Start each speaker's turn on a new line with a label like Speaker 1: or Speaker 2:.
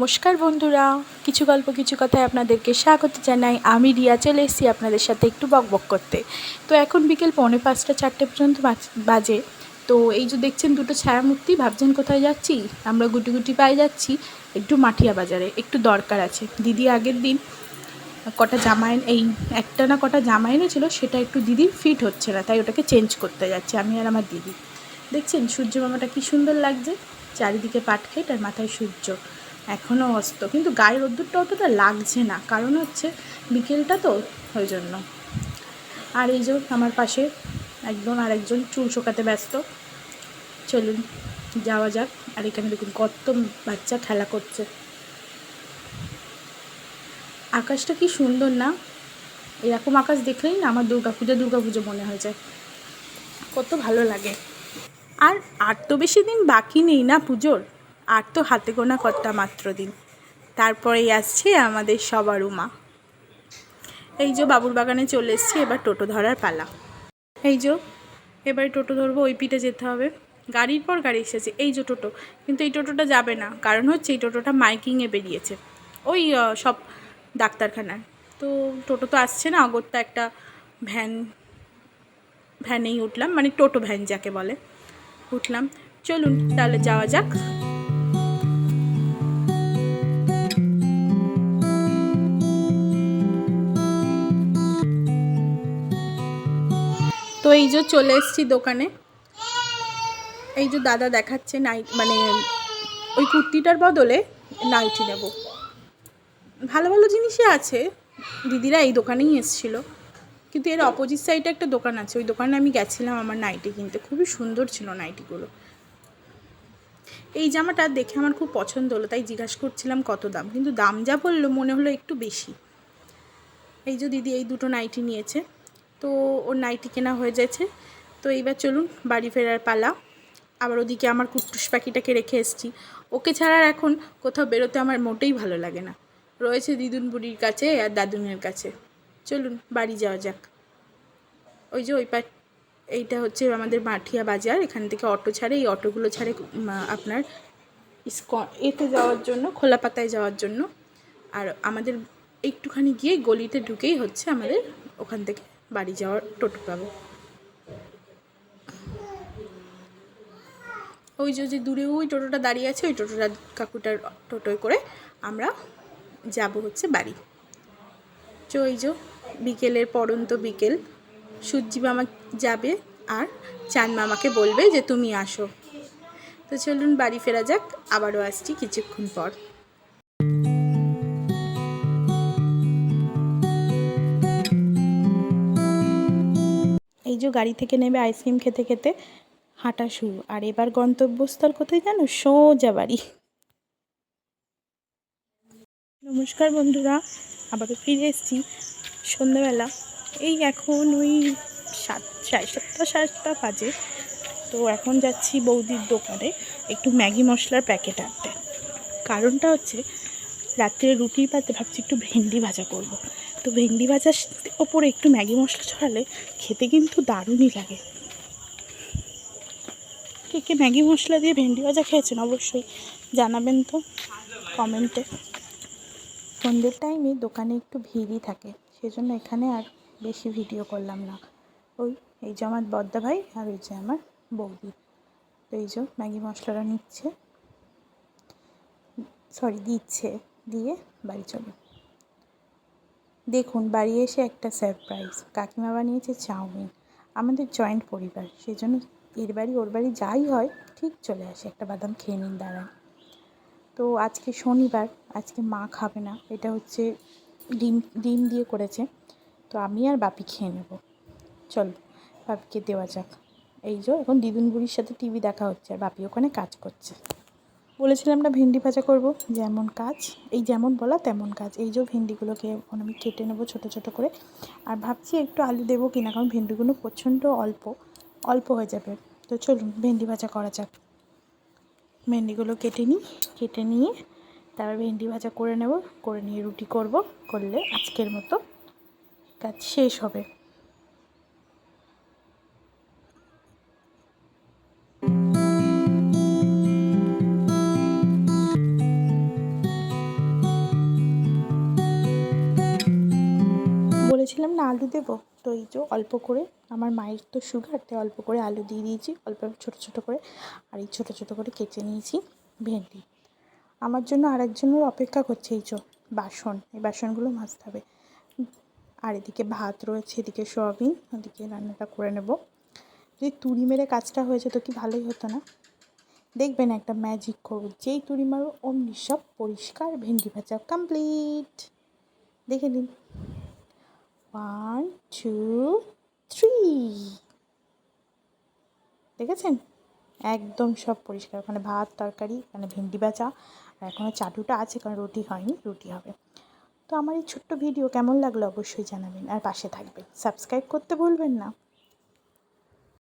Speaker 1: নমস্কার বন্ধুরা। কিছু গল্প, কিছু কথায় আপনাদেরকে স্বাগত জানাই। আমি রিয়া, চলে এসেছি আপনাদের সাথে একটু বকবক করতে। তো এখন বিকেল পৌনে পাঁচটা, চারটে পর্যন্ত বাজে তো এই যে দেখছেন দুটো ছায়ামূর্তি, ভাবছেন কোথায় যাচ্ছি? আমরা গুটি গুটি পায়ে যাচ্ছি একটু মাঠিয়া বাজারে, একটু দরকার আছে। দিদি আগের দিন কটা জামা এই একটা না কটা জামা এনেছিল, সেটা একটু দিদির ফিট হচ্ছে না, তাই ওটাকে চেঞ্জ করতে যাচ্ছি, আমি আর আমার দিদি। দেখছেন সূর্য মামাটা কি সুন্দর লাগছে, চারিদিকে পাটখেট আর মাথায় সূর্য। এখনও অস্ত। কিন্তু গায়ের রোদ্দুরটা অতটা লাগছে না, কারণ হচ্ছে বিকেলটা তো ওই জন্য। আর এই যে আমার পাশে একজন আর একজন চুল শোকাতে ব্যস্ত। চলুন, যাওয়া যাক। আর এখানে দেখুন কত বাচ্চা খেলা করছে। আকাশটা কি সুন্দর না? এরকম আকাশ দেখলেই না আমার দুর্গা পুজো দুর্গা পুজো মনে হয়ে যায়। কত ভালো লাগে। আর আর তো বেশি দিন বাকি নেই না পুজোর? আর তো হাতে গোনা কটা মাত্র দিন। তারপরেই আসছে আমাদের সবার উমা। এই যে বাবুর বাগানে চলে এসছি, এবার টোটো ধরার পালা। এই যে, এবার টোটো ধরবো, ওই পিঠে যেতে হবে। গাড়ির পর গাড়ি এসেছে। এই যে টোটো, কিন্তু এই টোটোটা যাবে না। কারণ হচ্ছে এই টোটোটা মাইকিংয়ে বেরিয়েছে। ওই সব ডাক্তারখানায় তো টোটো তো আসছে না, অগত্যা একটা ভ্যান, ভ্যানেই উঠলাম। মানে টোটো ভ্যান যাকে বলে। উঠলাম। চলুন, তাহলে যাওয়া যাক। তো এই যে চলে এসেছি দোকানে। এই যে দাদা দেখাচ্ছে নাইট মানে ওই কুর্তিটার বদলে নাইটি নেব। ভালো ভালো জিনিসই আছে। দিদিরা এই দোকানেই এসেছিল। কিন্তু এর অপোজিট সাইডে একটা দোকান আছে। ওই দোকানে আমি গেছিলাম আমার নাইটি কিনতে। খুবই সুন্দর ছিল নাইটিগুলো এই জামাটা দেখে আমার খুব পছন্দ হলো। তাই জিজ্ঞাসা করছিলাম কত দাম। কিন্তু দাম যা বলল মনে হলো একটু বেশি। এই যে দিদি এই দুটো নাইটি নিয়েছে। তো ওর নাইটি কেনা হয়ে যাচ্ছে তো এইবার চলুন বাড়ি ফেরার পালা। আবার ওদিকে আমার কুট্টুস পাখিটাকে রেখে এসেছি। ওকে ছাড়া এখন কোথাও বেরোতে আমার মোটেই ভালো লাগে না। রয়েছে দিদুন বুড়ির কাছে আর দাদুনের কাছে। চলুন বাড়ি যাওয়া যাক। ওই যে ওই পাট এইটা হচ্ছে আমাদের মাঠিয়া বাজার। এখান থেকে অটো ছাড়ে, এই অটোগুলো ছাড়ে আপনার ইস্ক এতে যাওয়ার জন্য, খোলা পাতায় যাওয়ার জন্য। আর আমাদের একটুখানি গিয়ে গলিতে ঢুকেই হচ্ছে আমাদের ওখান থেকে বাড়ি যাওয়ার টোটো পাবো। ওই যে দূরে ওই টোটোটা দাঁড়িয়ে আছে, ওই টোটোটা কাকুটার টোটোয় করে আমরা যাব হচ্ছে বাড়ি। তো এই যে, বিকেলের পরন্ত বিকেল। সূর্যি মামা যাবে আর চাঁদ মামাকে বলবে যে, তুমি আসো। তো চলুন বাড়ি ফেরা যাক, আবারও আসছি কিছুক্ষণ পর। যে গাড়ি থেকে নেবে আইসক্রিম খেতে খেতে হাঁটা শুরু। আর এবার গন্তব্যস্থল কোথায় জানো? সোজা বাড়ি। নমস্কার বন্ধুরা, আবারও ফিরে এসেছি সন্ধ্যাবেলা। এই এখন ওই সাত, সাড়ে সাতটা সাড়ে সাতটা বাজে। তো এখন যাচ্ছি বৌদির দোকানে একটু ম্যাগি মশলার প্যাকেট আনতে। কারণটা হচ্ছে, রাত্রে রুটির পাতে ভাবছি একটু ভেন্ডি ভাজা করব। তো ভেন্ডি ভাজার ওপরে একটু ম্যাগি মশলা ছড়ালে খেতে কিন্তু দারুণই লাগে। কে কে ম্যাগি মশলা দিয়ে ভেন্ডি ভাজা খেয়েছেন অবশ্যই জানাবেন তো কমেন্টে। সন্ধ্যের টাইমে দোকানে একটু ভিড়ই থাকে, সেজন্য এখানে আর বেশি ভিডিও করলাম না। ওই, এই যে আমার বদ্দা ভাই আর ওই যে আমার বৌদি। তো এই যে ম্যাগি মশলাটা নিচ্ছে সরি দিচ্ছে, দিয়ে বাড়ি চলো। দেখুন, বাড়ি এসে একটা সারপ্রাইজ কাকিমা বানিয়েছে চাউমিন। আমাদের জয়েন্ট পরিবার, সেজন্য এর বাড়ি, ওর বাড়ি যাই হয়, ঠিক চলে আসে। একটা বাদাম খেয়ে নিন, দাঁড়ান। তো আজকে শনিবার, আজকে মা খাবে না, এটা হচ্ছে ডিম ডিম দিয়ে করেছে। তো আমি আর বাপি খেয়ে নেব। চলো, বাপিকে দেওয়া যাক। এই যে, এখন দিদুন বুড়ির সাথে টিভি দেখা হচ্ছে, আর বাপি ওখানে কাজ করছে। বলেছিলাম না ভেন্ডি ভাজা করব? যেমন কাজ, এই যেমন বলা তেমন কাজ। এই যে ভেন্ডিগুলোকে এখন আমি কেটে নেব ছোটো ছোটো করে। আর ভাবছি একটু আলু দেবো কিনা, কারণ ভেন্ডিগুলো প্রচণ্ড অল্প অল্প হয়ে যাবে। তো চলুন, ভেন্ডি ভাজা করা যাক। ভেন্ডিগুলো কেটে নিই, কেটে নিয়ে তারপর ভেন্ডি ভাজা করে নেব, করে নিয়ে রুটি করব, করলে আজকের মতো কাজ শেষ হবে। বলেছিলাম, না, আলু দেবো। তো এই যে অল্প করে আমার মায়ের তো সুগার তাই অল্প করে আলু দিয়ে দিয়েছি। অল্প ছোটো ছোটো করে। আর এই ছোটো ছোটো করে কেটে নিয়েছি ভেন্ডি। আমার জন্য আরেকজনের অপেক্ষা করছে এই যে বাসন। এই বাসনগুলো মাজতে হবে। আর এদিকে ভাত রয়েছে, এদিকে সোয়াবিন, ওদিকে রান্নাটা করে নেব। যদি তুড়ি মেরে কাজটা হয়েছে তো কি ভালোই হতো না? দেখবেন একটা ম্যাজিক করব। যেই তুড়ি মারো অমনি সব পরিষ্কার ভেন্ডি ভাজা কমপ্লিট দেখে নিন। ওয়ান টু থ্রি দেখেছেন? একদম সব পরিষ্কার। ওখানে ভাত, তরকারি, ওখানে ভেন্ডি ভাজা আর এখনও চাটুটা আছে, কারণ রুটি হয়নি, রুটি হবে। তো আমার এই ছোট্ট ভিডিও কেমন লাগল অবশ্যই জানাবেন। আর পাশে থাকবেন। সাবস্ক্রাইব করতে ভুলবেন না।